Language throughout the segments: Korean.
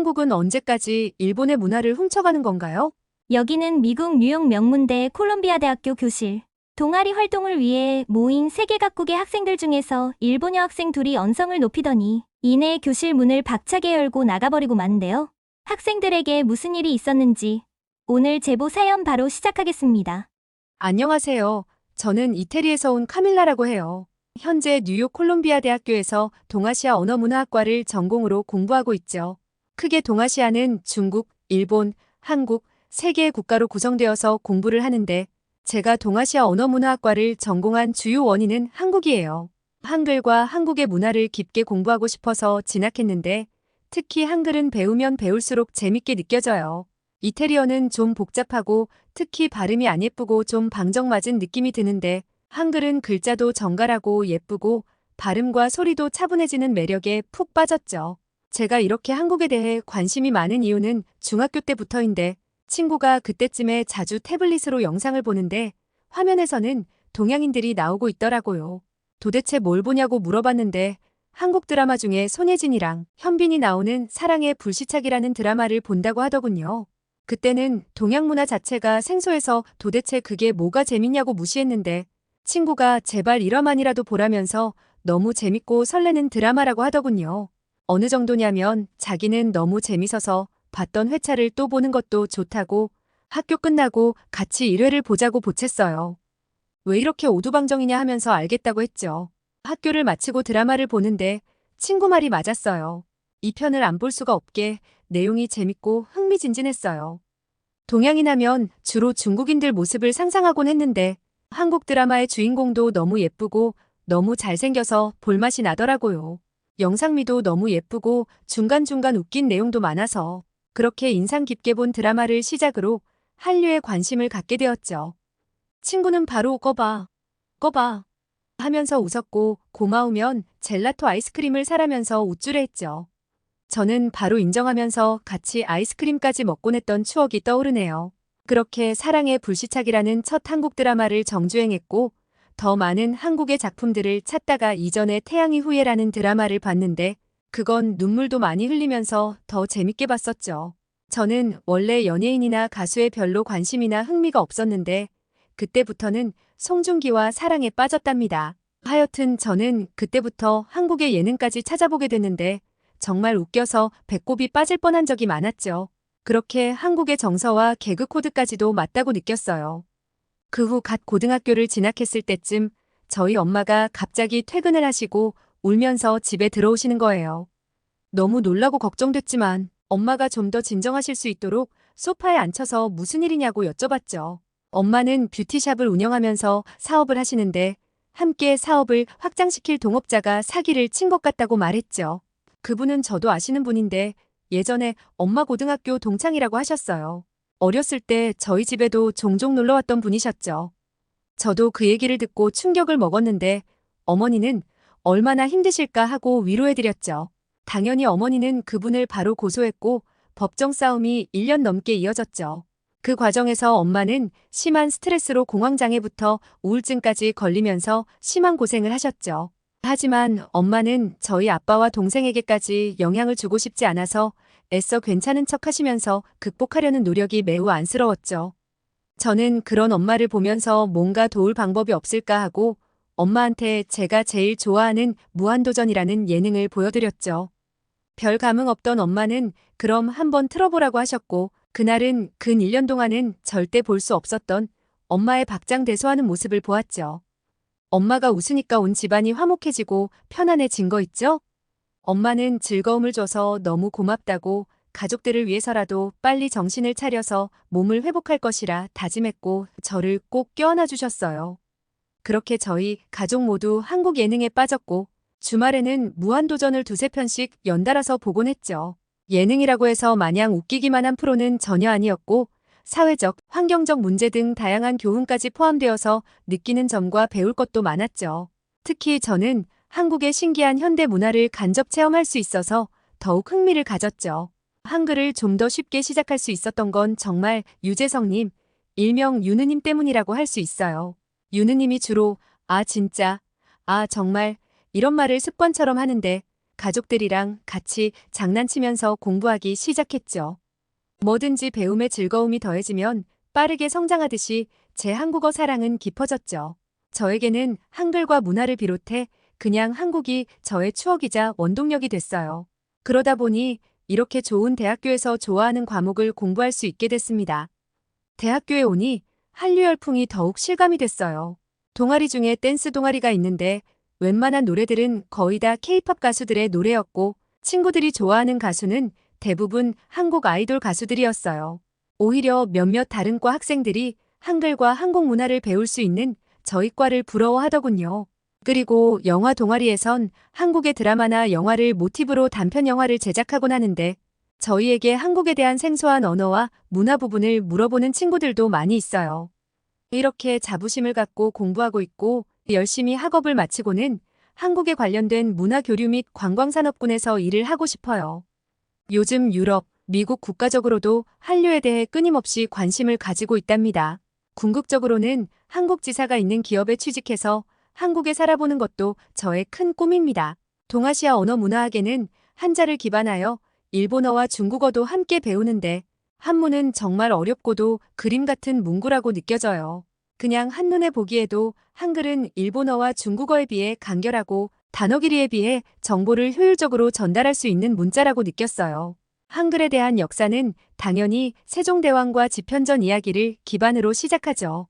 한국은 언제까지 일본의 문화를 훔쳐가는 건가요? 여기는 미국 뉴욕 명문대 콜롬비아 대학교 교실. 동아리 활동을 위해 모인 세계 각국의 학생들 중에서 일본 여 학생 둘이 언성을 높이더니 이내 교실 문을 박차게 열고 나가버리고 마는데요. 학생들에게 무슨 일이 있었는지 오늘 제보 사연 바로 시작하겠습니다. 안녕하세요. 저는 이태리에서 온 카밀라라고 해요. 현재 뉴욕 콜롬비아 대학교에서 동아시아 언어문화학과를 전공으로 공부하고 있죠. 크게 동아시아는 중국, 일본, 한국, 세 개의 국가로 구성되어서 공부를 하는데 제가 동아시아 언어문화학과를 전공한 주요 원인은 한국이에요. 한글과 한국의 문화를 깊게 공부하고 싶어서 진학했는데 특히 한글은 배우면 배울수록 재밌게 느껴져요. 이태리어는 좀 복잡하고 특히 발음이 안 예쁘고 좀 방정맞은 느낌이 드는데 한글은 글자도 정갈하고 예쁘고 발음과 소리도 차분해지는 매력에 푹 빠졌죠. 제가 이렇게 한국에 대해 관심이 많은 이유는 중학교 때부터인데 친구가 그때쯤에 자주 태블릿으로 영상을 보는데 화면에서는 동양인들이 나오고 있더라고요. 도대체 뭘 보냐고 물어봤는데 한국 드라마 중에 손예진이랑 현빈이 나오는 사랑의 불시착이라는 드라마를 본다고 하더군요. 그때는 동양 문화 자체가 생소해서 도대체 그게 뭐가 재밌냐고 무시했는데 친구가 제발 1화만이라도 보라면서 너무 재밌고 설레는 드라마라고 하더군요. 어느 정도냐면 자기는 너무 재밌어서 봤던 회차를 또 보는 것도 좋다고 학교 끝나고 같이 1회를 보자고 보챘어요. 왜 이렇게 오두방정이냐 하면서 알겠다고 했죠. 학교를 마치고 드라마를 보는데 친구 말이 맞았어요. 이 편을 안 볼 수가 없게 내용이 재밌고 흥미진진했어요. 동양인 하면 주로 중국인들 모습을 상상하곤 했는데 한국 드라마의 주인공도 너무 예쁘고 너무 잘생겨서 볼맛이 나더라고요. 영상미도 너무 예쁘고 중간중간 웃긴 내용도 많아서 그렇게 인상 깊게 본 드라마를 시작으로 한류에 관심을 갖게 되었죠. 친구는 바로 꺼봐, 꺼봐 하면서 웃었고 고마우면 젤라토 아이스크림을 사라면서 우쭐해했죠. 저는 바로 인정하면서 같이 아이스크림까지 먹곤 했던 추억이 떠오르네요. 그렇게 사랑의 불시착이라는 첫 한국 드라마를 정주행했고 더 많은 한국의 작품들을 찾다가 이전에 태양의 후예라는 드라마를 봤는데 그건 눈물도 많이 흘리면서 더 재밌게 봤었죠. 저는 원래 연예인이나 가수에 별로 관심이나 흥미가 없었는데 그때부터는 송중기와 사랑에 빠졌답니다. 하여튼 저는 그때부터 한국의 예능까지 찾아보게 됐는데 정말 웃겨서 배꼽이 빠질 뻔한 적이 많았죠. 그렇게 한국의 정서와 개그 코드까지도 맞다고 느꼈어요. 그 후 갓 고등학교를 진학했을 때쯤 저희 엄마가 갑자기 퇴근을 하시고 울면서 집에 들어오시는 거예요. 너무 놀라고 걱정됐지만 엄마가 좀 더 진정하실 수 있도록 소파에 앉혀서 무슨 일이냐고 여쭤봤죠. 엄마는 뷰티샵을 운영하면서 사업을 하시는데 함께 사업을 확장시킬 동업자가 사기를 친 것 같다고 말했죠. 그분은 저도 아시는 분인데 예전에 엄마 고등학교 동창이라고 하셨어요. 어렸을 때 저희 집에도 종종 놀러 왔던 분이셨죠. 저도 그 얘기를 듣고 충격을 먹었는데 어머니는 얼마나 힘드실까 하고 위로해드렸죠. 당연히 어머니는 그분을 바로 고소했고 법정 싸움이 1년 넘게 이어졌죠. 그 과정에서 엄마는 심한 스트레스로 공황장애부터 우울증까지 걸리면서 심한 고생을 하셨죠. 하지만 엄마는 저희 아빠와 동생에게까지 영향을 주고 싶지 않아서 애써 괜찮은 척 하시면서 극복하려는 노력이 매우 안쓰러웠죠. 저는 그런 엄마를 보면서 뭔가 도울 방법이 없을까 하고 엄마한테 제가 제일 좋아하는 무한도전이라는 예능을 보여드렸죠. 별 감흥 없던 엄마는 그럼 한번 틀어보라고 하셨고 그날은 근 1년 동안은 절대 볼 수 없었던 엄마의 박장대소하는 모습을 보았죠. 엄마가 웃으니까 온 집안이 화목해지고 편안해진 거 있죠? 엄마는 즐거움을 줘서 너무 고맙다고 가족들을 위해서라도 빨리 정신을 차려서 몸을 회복할 것이라 다짐했고 저를 꼭 껴안아 주셨어요. 그렇게 저희 가족 모두 한국 예능에 빠졌고 주말에는 무한도전을 두세 편씩 연달아서 보곤 했죠. 예능이라고 해서 마냥 웃기기만 한 프로는 전혀 아니었고 사회적, 환경적 문제 등 다양한 교훈까지 포함되어서 느끼는 점과 배울 것도 많았죠. 특히 저는 한국의 신기한 현대 문화를 간접 체험할 수 있어서 더욱 흥미를 가졌죠. 한글을 좀 더 쉽게 시작할 수 있었던 건 정말 유재성님, 일명 유느님 때문이라고 할 수 있어요. 유느님이 주로 아 진짜, 아 정말 이런 말을 습관처럼 하는데 가족들이랑 같이 장난치면서 공부하기 시작했죠. 뭐든지 배움의 즐거움이 더해지면 빠르게 성장하듯이 제 한국어 사랑은 깊어졌죠. 저에게는 한글과 문화를 비롯해 그냥 한국이 저의 추억이자 원동력이 됐어요. 그러다 보니 이렇게 좋은 대학교에서 좋아하는 과목을 공부할 수 있게 됐습니다. 대학교에 오니 한류 열풍이 더욱 실감이 됐어요. 동아리 중에 댄스 동아리가 있는데 웬만한 노래들은 거의 다 케이팝 가수들의 노래였고 친구들이 좋아하는 가수는 대부분 한국 아이돌 가수들이었어요. 오히려 몇몇 다른 과 학생들이 한글과 한국 문화를 배울 수 있는 저희 과를 부러워하더군요. 그리고 영화 동아리에선 한국의 드라마나 영화를 모티브로 단편 영화를 제작하곤 하는데 저희에게 한국에 대한 생소한 언어와 문화 부분을 물어보는 친구들도 많이 있어요. 이렇게 자부심을 갖고 공부하고 있고 열심히 학업을 마치고는 한국에 관련된 문화 교류 및 관광산업군에서 일을 하고 싶어요. 요즘 유럽, 미국 국가적으로도 한류에 대해 끊임없이 관심을 가지고 있답니다. 궁극적으로는 한국 지사가 있는 기업에 취직해서 한국에 살아보는 것도 저의 큰 꿈입니다. 동아시아 언어 문화학에는 한자를 기반하여 일본어와 중국어도 함께 배우는데 한문은 정말 어렵고도 그림 같은 문구라고 느껴져요. 그냥 한눈에 보기에도 한글은 일본어와 중국어에 비해 간결하고 단어 길이에 비해 정보를 효율적으로 전달할 수 있는 문자라고 느꼈어요. 한글에 대한 역사는 당연히 세종대왕과 집현전 이야기를 기반으로 시작하죠.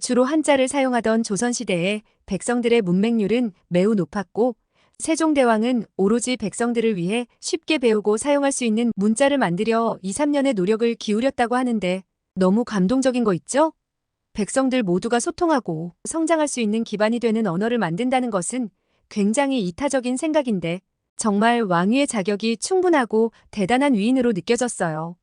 주로 한자를 사용하던 조선시대에 백성들의 문맹률은 매우 높았고 세종대왕은 오로지 백성들을 위해 쉽게 배우고 사용할 수 있는 문자를 만들려 2, 3년의 노력을 기울였다고 하는데 너무 감동적인 거 있죠? 백성들 모두가 소통하고 성장할 수 있는 기반이 되는 언어를 만든다는 것은 굉장히 이타적인 생각인데 정말 왕위의 자격이 충분하고 대단한 위인으로 느껴졌어요.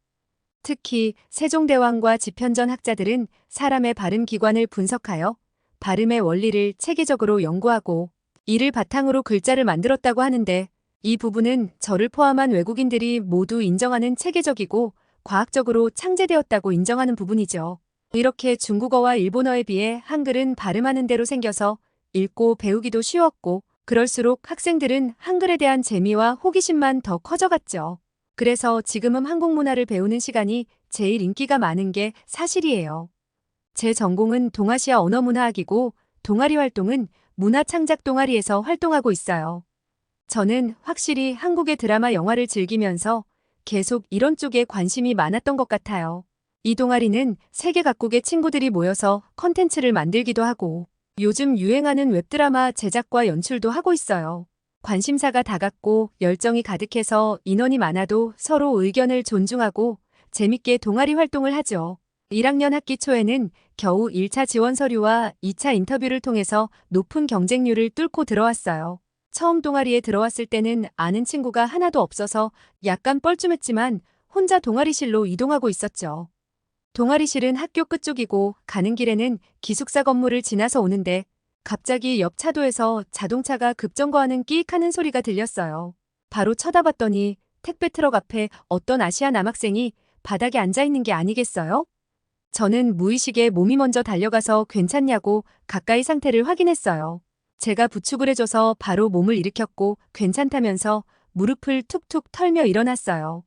특히 세종대왕과 집현전 학자들은 사람의 발음 기관을 분석하여 발음의 원리를 체계적으로 연구하고 이를 바탕으로 글자를 만들었다고 하는데 이 부분은 저를 포함한 외국인들이 모두 인정하는 체계적이고 과학적으로 창제되었다고 인정하는 부분이죠. 이렇게 중국어와 일본어에 비해 한글은 발음하는 대로 생겨서 읽고 배우기도 쉬웠고 그럴수록 학생들은 한글에 대한 재미와 호기심만 더 커져갔죠. 그래서 지금은 한국 문화를 배우는 시간이 제일 인기가 많은 게 사실이에요. 제 전공은 동아시아 언어문화학이고 동아리 활동은 문화창작 동아리에서 활동하고 있어요. 저는 확실히 한국의 드라마 영화를 즐기면서 계속 이런 쪽에 관심이 많았던 것 같아요. 이 동아리는 세계 각국의 친구들이 모여서 컨텐츠를 만들기도 하고 요즘 유행하는 웹드라마 제작과 연출도 하고 있어요. 관심사가 다갔고 열정이 가득해서 인원이 많아도 서로 의견을 존중하고 재밌게 동아리 활동을 하죠. 1학년 학기 초에는 겨우 1차 지원 서류와 2차 인터뷰를 통해서 높은 경쟁률을 뚫고 들어왔어요. 처음 동아리에 들어왔을 때는 아는 친구가 하나도 없어서 약간 뻘쭘했지만 혼자 동아리실로 이동하고 있었죠. 동아리실은 학교 끝쪽이고 가는 길에는 기숙사 건물을 지나서 오는데 갑자기 옆 차도에서 자동차가 급정거하는 끼익하는 소리가 들렸어요. 바로 쳐다봤더니 택배 트럭 앞에 어떤 아시아 남학생이 바닥에 앉아 있는 게 아니겠어요? 저는 무의식에 몸이 먼저 달려가서 괜찮냐고 가까이 상태를 확인했어요. 제가 부축을 해줘서 바로 몸을 일으켰고 괜찮다면서 무릎을 툭툭 털며 일어났어요.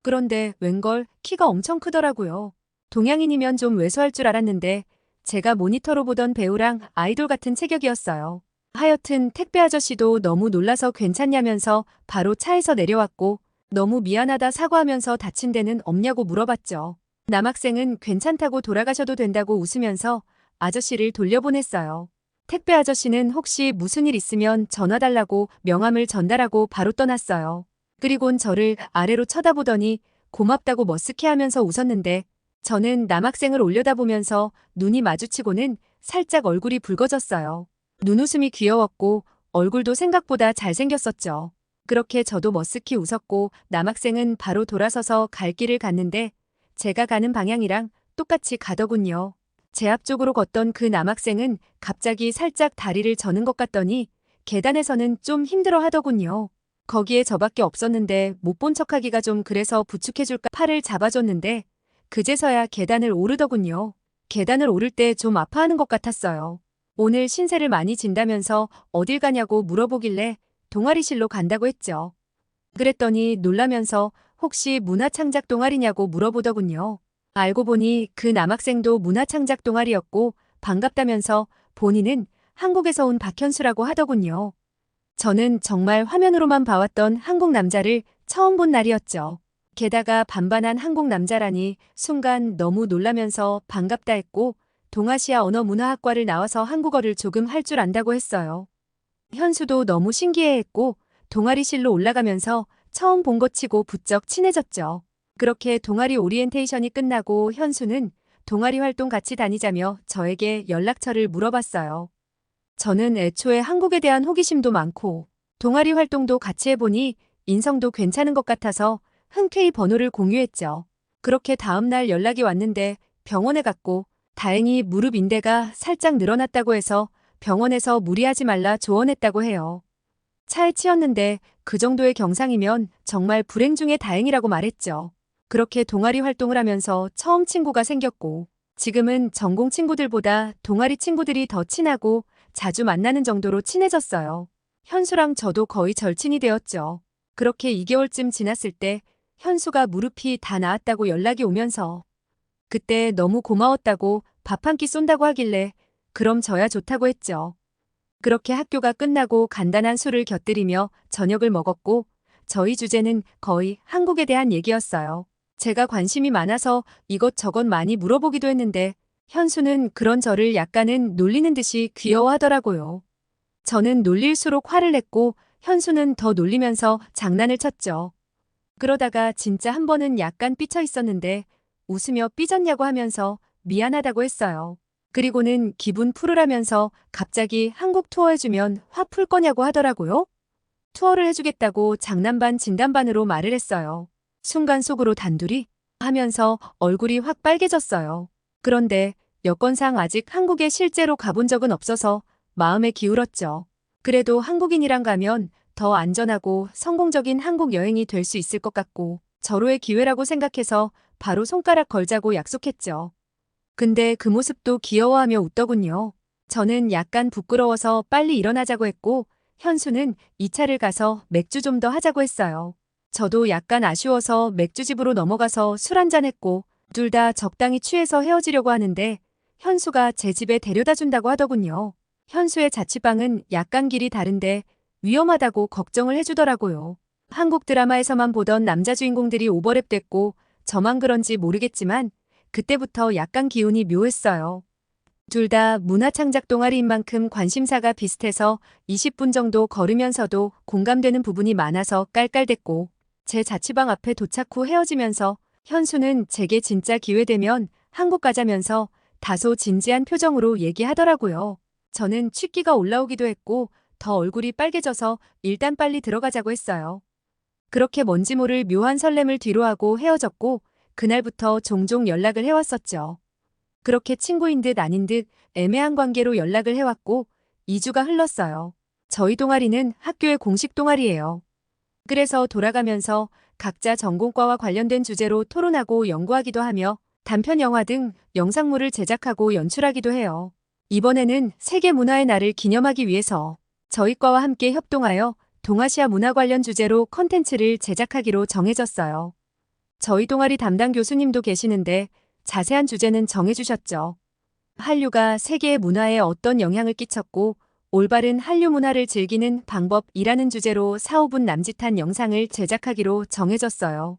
그런데 웬걸 키가 엄청 크더라고요. 동양인이면 좀 왜소할 줄 알았는데 제가 모니터로 보던 배우랑 아이돌 같은 체격이었어요. 하여튼 택배 아저씨도 너무 놀라서 괜찮냐면서 바로 차에서 내려왔고 너무 미안하다 사과하면서 다친 데는 없냐고 물어봤죠. 남학생은 괜찮다고 돌아가셔도 된다고 웃으면서 아저씨를 돌려보냈어요. 택배 아저씨는 혹시 무슨 일 있으면 전화 달라고 명함을 전달하고 바로 떠났어요. 그리곤 저를 아래로 쳐다보더니 고맙다고 머쓱해 하면서 웃었는데 저는 남학생을 올려다보면서 눈이 마주치고는 살짝 얼굴이 붉어졌어요. 눈웃음이 귀여웠고 얼굴도 생각보다 잘생겼었죠. 그렇게 저도 머쓱히 웃었고 남학생은 바로 돌아서서 갈 길을 갔는데 제가 가는 방향이랑 똑같이 가더군요. 제 앞쪽으로 걷던 그 남학생은 갑자기 살짝 다리를 저는 것 같더니 계단에서는 좀 힘들어 하더군요. 거기에 저밖에 없었는데 못 본 척하기가 좀 그래서 부축해줄까 팔을 잡아줬는데 그제서야 계단을 오르더군요. 계단을 오를 때 좀 아파하는 것 같았어요. 오늘 신세를 많이 진다면서 어딜 가냐고 물어보길래 동아리실로 간다고 했죠. 그랬더니 놀라면서 혹시 문화창작 동아리냐고 물어보더군요. 알고 보니 그 남학생도 문화창작 동아리였고 반갑다면서 본인은 한국에서 온 박현수라고 하더군요. 저는 정말 화면으로만 봐왔던 한국 남자를 처음 본 날이었죠. 게다가 반반한 한국 남자라니 순간 너무 놀라면서 반갑다 했고 동아시아 언어문화학과를 나와서 한국어를 조금 할 줄 안다고 했어요. 현수도 너무 신기해했고 동아리실로 올라가면서 처음 본 것 치고 부쩍 친해졌죠. 그렇게 동아리 오리엔테이션이 끝나고 현수는 동아리 활동 같이 다니자며 저에게 연락처를 물어봤어요. 저는 애초에 한국에 대한 호기심도 많고 동아리 활동도 같이 해보니 인성도 괜찮은 것 같아서 흔쾌히 번호를 공유했죠. 그렇게 다음날 연락이 왔는데 병원에 갔고 다행히 무릎 인대가 살짝 늘어났다고 해서 병원에서 무리하지 말라 조언했다고 해요. 차에 치였는데 그 정도의 경상이면 정말 불행 중에 다행이라고 말했죠. 그렇게 동아리 활동을 하면서 처음 친구가 생겼고 지금은 전공 친구들보다 동아리 친구들이 더 친하고 자주 만나는 정도로 친해졌어요. 현수랑 저도 거의 절친이 되었죠. 그렇게 2개월쯤 지났을 때 현수가 무릎이 다 나았다고 연락이 오면서 그때 너무 고마웠다고 밥 한 끼 쏜다고 하길래 그럼 저야 좋다고 했죠. 그렇게 학교가 끝나고 간단한 술을 곁들이며 저녁을 먹었고 저희 주제는 거의 한국에 대한 얘기였어요. 제가 관심이 많아서 이것저것 많이 물어보기도 했는데 현수는 그런 저를 약간은 놀리는 듯이 귀여워하더라고요. 저는 놀릴수록 화를 냈고 현수는 더 놀리면서 장난을 쳤죠. 그러다가 진짜 한 번은 약간 삐쳐 있었는데 웃으며 삐졌냐고 하면서 미안하다고 했어요. 그리고는 기분 풀으라면서 갑자기 한국 투어 해주면 화 풀 거냐고 하더라고요. 투어를 해주겠다고 장난반 진단반으로 말을 했어요. 순간 속으로 단둘이 하면서 얼굴이 확 빨개졌어요. 그런데 여건상 아직 한국에 실제로 가본 적은 없어서 마음에 기울었죠. 그래도 한국인이랑 가면 더 안전하고 성공적인 한국 여행이 될 수 있을 것 같고 절호의 기회라고 생각해서 바로 손가락 걸자고 약속했죠. 근데 그 모습도 귀여워하며 웃더군요. 저는 약간 부끄러워서 빨리 일어나자고 했고 현수는 2차를 가서 맥주 좀 더 하자고 했어요. 저도 약간 아쉬워서 맥주집으로 넘어가서 술 한잔 했고 둘 다 적당히 취해서 헤어지려고 하는데 현수가 제 집에 데려다 준다고 하더군요. 현수의 자취방은 약간 길이 다른데 위험하다고 걱정을 해주더라고요. 한국 드라마에서만 보던 남자 주인공들이 오버랩 됐고 저만 그런지 모르겠지만 그때부터 약간 기운이 묘했어요. 둘 다 문화창작 동아리인 만큼 관심사가 비슷해서 20분 정도 걸으면서도 공감되는 부분이 많아서 깔깔댔고 제 자취방 앞에 도착 후 헤어지면서 현수는 제게 진짜 기회되면 한국 가자면서 다소 진지한 표정으로 얘기하더라고요. 저는 취기가 올라오기도 했고 더 얼굴이 빨개져서 일단 빨리 들어가자고 했어요. 그렇게 뭔지 모를 묘한 설렘을 뒤로하고 헤어졌고 그날부터 종종 연락을 해왔었죠. 그렇게 친구인 듯 아닌 듯 애매한 관계로 연락을 해왔고 2주가 흘렀어요. 저희 동아리는 학교의 공식 동아리예요. 그래서 돌아가면서 각자 전공과와 관련된 주제로 토론하고 연구하기도 하며 단편 영화 등 영상물을 제작하고 연출하기도 해요. 이번에는 세계 문화의 날을 기념하기 위해서 저희 과와 함께 협동하여 동아시아 문화 관련 주제로 컨텐츠를 제작하기로 정해졌어요. 저희 동아리 담당 교수님도 계시는데 자세한 주제는 정해주셨죠. 한류가 세계의 문화에 어떤 영향을 끼쳤고 올바른 한류 문화를 즐기는 방법이라는 주제로 4, 5분 남짓한 영상을 제작하기로 정해졌어요.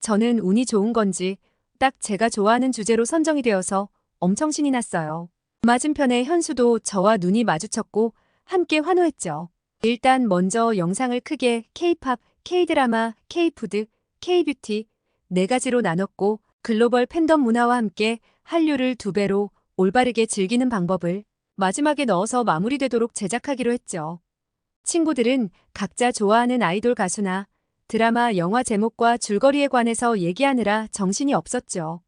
저는 운이 좋은 건지 딱 제가 좋아하는 주제로 선정이 되어서 엄청 신이 났어요. 맞은편에 현수도 저와 눈이 마주쳤고 함께 환호했죠. 일단 먼저 영상을 크게 K-팝, K-드라마, K-푸드, K-뷰티 네 가지로 나눴고 글로벌 팬덤 문화와 함께 한류를 두 배로 올바르게 즐기는 방법을 마지막에 넣어서 마무리되도록 제작하기로 했죠. 친구들은 각자 좋아하는 아이돌 가수나 드라마, 영화 제목과 줄거리에 관해서 얘기하느라 정신이 없었죠.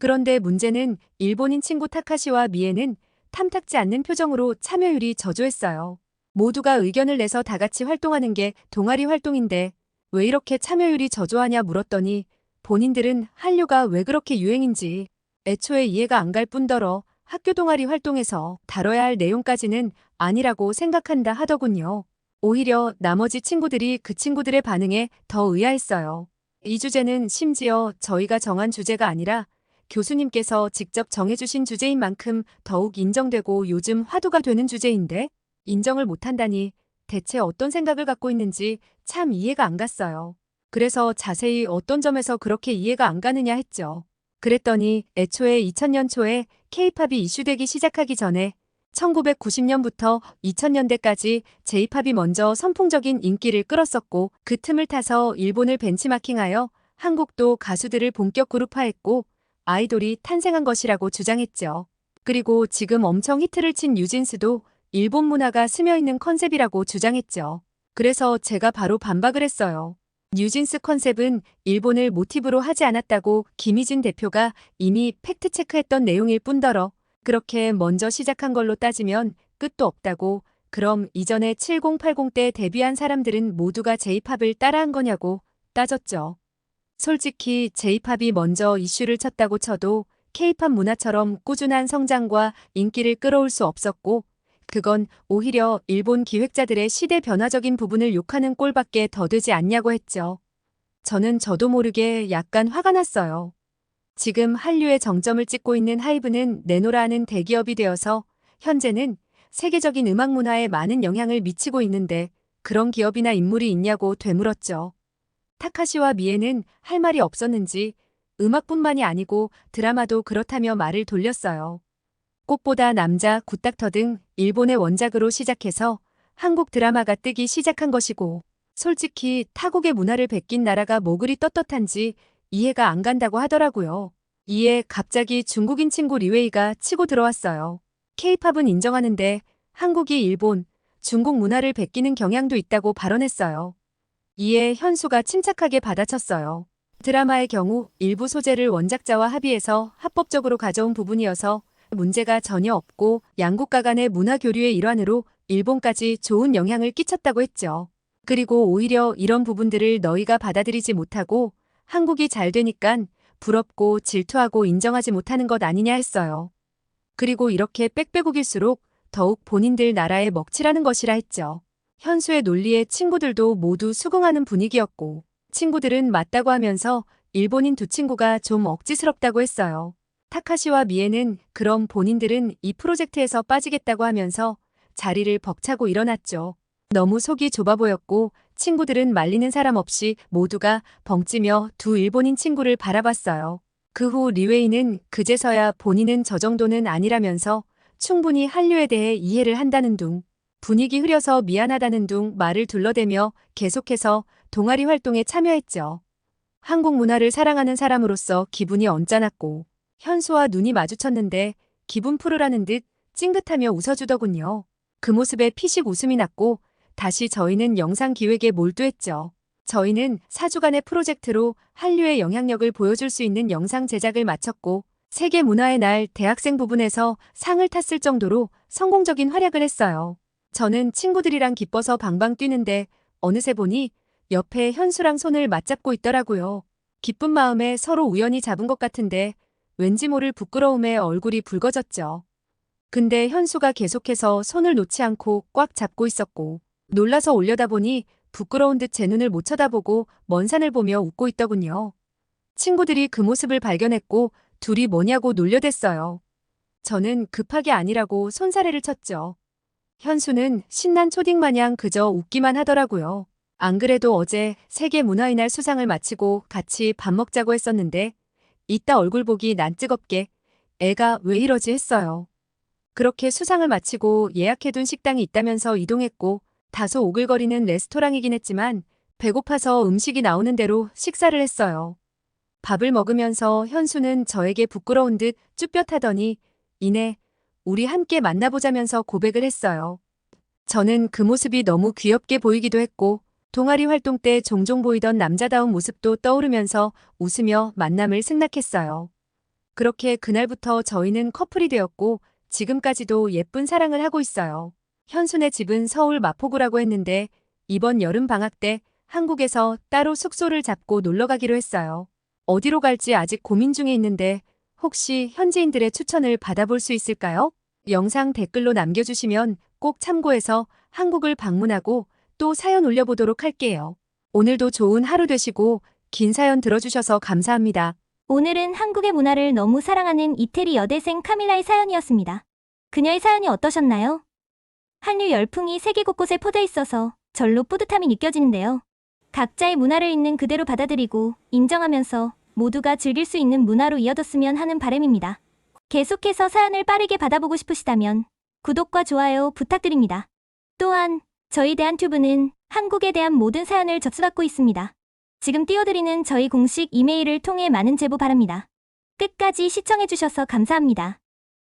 그런데 문제는 일본인 친구 타카시와 미에는 탐탁지 않는 표정으로 참여율이 저조했어요. 모두가 의견을 내서 다 같이 활동하는 게 동아리 활동인데 왜 이렇게 참여율이 저조하냐 물었더니 본인들은 한류가 왜 그렇게 유행인지 애초에 이해가 안 갈 뿐더러 학교 동아리 활동에서 다뤄야 할 내용까지는 아니라고 생각한다 하더군요. 오히려 나머지 친구들이 그 친구들의 반응에 더 의아했어요. 이 주제는 심지어 저희가 정한 주제가 아니라 교수님께서 직접 정해주신 주제인 만큼 더욱 인정되고 요즘 화두가 되는 주제인데 인정을 못한다니 대체 어떤 생각을 갖고 있는지 참 이해가 안 갔어요. 그래서 자세히 어떤 점에서 그렇게 이해가 안 가느냐 했죠. 그랬더니 애초에 2000년 초에 K-팝이 이슈되기 시작하기 전에 1990년부터 2000년대까지 J-팝이 먼저 선풍적인 인기를 끌었었고 그 틈을 타서 일본을 벤치마킹하여 한국도 가수들을 본격 그룹화했고 아이돌이 탄생한 것이라고 주장했죠. 그리고 지금 엄청 히트를 친 뉴진스도 일본 문화가 스며있는 컨셉이라고 주장했죠. 그래서 제가 바로 반박을 했어요. 뉴진스 컨셉은 일본을 모티브로 하지 않았다고 김희진 대표가 이미 팩트체크했던 내용일 뿐더러 그렇게 먼저 시작한 걸로 따지면 끝도 없다고 그럼 이전에 7080때 데뷔한 사람들은 모두가 J-팝을 따라한 거냐고 따졌죠. 솔직히 J-팝이 먼저 이슈를 쳤다고 쳐도 K-팝 문화처럼 꾸준한 성장과 인기를 끌어올 수 없었고 그건 오히려 일본 기획자들의 시대 변화적인 부분을 욕하는 꼴밖에 더 되지 않냐고 했죠. 저는 저도 모르게 약간 화가 났어요. 지금 한류의 정점을 찍고 있는 하이브는 내노라하는 대기업이 되어서 현재는 세계적인 음악 문화에 많은 영향을 미치고 있는데 그런 기업이나 인물이 있냐고 되물었죠. 타카시와 미에는 할 말이 없었는지 음악뿐만이 아니고 드라마도 그렇다며 말을 돌렸어요. 꽃보다 남자, 굿닥터 등 일본의 원작으로 시작해서 한국 드라마가 뜨기 시작한 것이고 솔직히 타국의 문화를 베낀 나라가 뭐 그리 떳떳한지 이해가 안 간다고 하더라고요. 이에 갑자기 중국인 친구 리웨이가 치고 들어왔어요. 케이팝은 인정하는데 한국이 일본, 중국 문화를 베끼는 경향도 있다고 발언했어요. 이에 현수가 침착하게 받아쳤어요. 드라마의 경우 일부 소재를 원작자와 합의해서 합법적으로 가져온 부분이어서 문제가 전혀 없고 양국가 간의 문화 교류의 일환으로 일본까지 좋은 영향을 끼쳤다고 했죠. 그리고 오히려 이런 부분들을 너희가 받아들이지 못하고 한국이 잘 되니깐 부럽고 질투하고 인정하지 못하는 것 아니냐 했어요. 그리고 이렇게 빽빽우길수록 더욱 본인들 나라에 먹칠하는 것이라 했죠. 현수의 논리에 친구들도 모두 수긍하는 분위기였고 친구들은 맞다고 하면서 일본인 두 친구가 좀 억지스럽다고 했어요. 타카시와 미에는 그럼 본인들은 이 프로젝트에서 빠지겠다고 하면서 자리를 벅차고 일어났죠. 너무 속이 좁아 보였고 친구들은 말리는 사람 없이 모두가 벙찌며 두 일본인 친구를 바라봤어요. 그 후 리웨이는 그제서야 본인은 저 정도는 아니라면서 충분히 한류에 대해 이해를 한다는 둥, 분위기 흐려서 미안하다는 둥 말을 둘러대며 계속해서 동아리 활동에 참여했죠. 한국 문화를 사랑하는 사람으로서 기분이 언짢았고 현수와 눈이 마주쳤는데 기분 풀으라는 듯 찡긋하며 웃어주더군요. 그 모습에 피식 웃음이 났고 다시 저희는 영상 기획에 몰두했죠. 저희는 4주간의 프로젝트로 한류의 영향력을 보여줄 수 있는 영상 제작을 마쳤고 세계 문화의 날 대학생 부분에서 상을 탔을 정도로 성공적인 활약을 했어요. 저는 친구들이랑 기뻐서 방방 뛰는데 어느새 보니 옆에 현수랑 손을 맞잡고 있더라고요. 기쁜 마음에 서로 우연히 잡은 것 같은데 왠지 모를 부끄러움에 얼굴이 붉어졌죠. 근데 현수가 계속해서 손을 놓지 않고 꽉 잡고 있었고 놀라서 올려다보니 부끄러운 듯 제 눈을 못 쳐다보고 먼 산을 보며 웃고 있더군요. 친구들이 그 모습을 발견했고 둘이 뭐냐고 놀려댔어요. 저는 급하게 아니라고 손사래를 쳤죠. 현수는 신난 초딩 마냥 그저 웃기만 하더라고요. 안 그래도 어제 세계 문화의 날 수상을 마치고 같이 밥 먹자고 했었는데 이따 얼굴 보기 난 뜨겁게 애가 왜 이러지 했어요. 그렇게 수상을 마치고 예약해둔 식당이 있다면서 이동했고 다소 오글거리는 레스토랑이긴 했지만 배고파서 음식이 나오는 대로 식사를 했어요. 밥을 먹으면서 현수는 저에게 부끄러운 듯 쭈뼛하더니 이내 우리 함께 만나보자면서 고백을 했어요. 저는 그 모습이 너무 귀엽게 보이기도 했고 동아리 활동 때 종종 보이던 남자다운 모습도 떠오르면서 웃으며 만남을 승낙했어요. 그렇게 그날부터 저희는 커플이 되었고 지금까지도 예쁜 사랑을 하고 있어요. 현순의 집은 서울 마포구라고 했는데 이번 여름 방학 때 한국에서 따로 숙소를 잡고 놀러 가기로 했어요. 어디로 갈지 아직 고민 중에 있는데 혹시 현지인들의 추천을 받아볼 수 있을까요? 영상 댓글로 남겨주시면 꼭 참고해서 한국을 방문하고 또 사연 올려보도록 할게요. 오늘도 좋은 하루 되시고 긴 사연 들어주셔서 감사합니다. 오늘은 한국의 문화를 너무 사랑하는 이태리 여대생 카밀라의 사연이었습니다. 그녀의 사연이 어떠셨나요? 한류 열풍이 세계 곳곳에 퍼져 있어서 절로 뿌듯함이 느껴지는데요. 각자의 문화를 있는 그대로 받아들이고 인정하면서 모두가 즐길 수 있는 문화로 이어졌으면 하는 바람입니다. 계속해서 사연을 빠르게 받아보고 싶으시다면 구독과 좋아요 부탁드립니다. 또한 저희 대한튜브는 한국에 대한 모든 사연을 접수받고 있습니다. 지금 띄워드리는 저희 공식 이메일을 통해 많은 제보 바랍니다. 끝까지 시청해주셔서 감사합니다.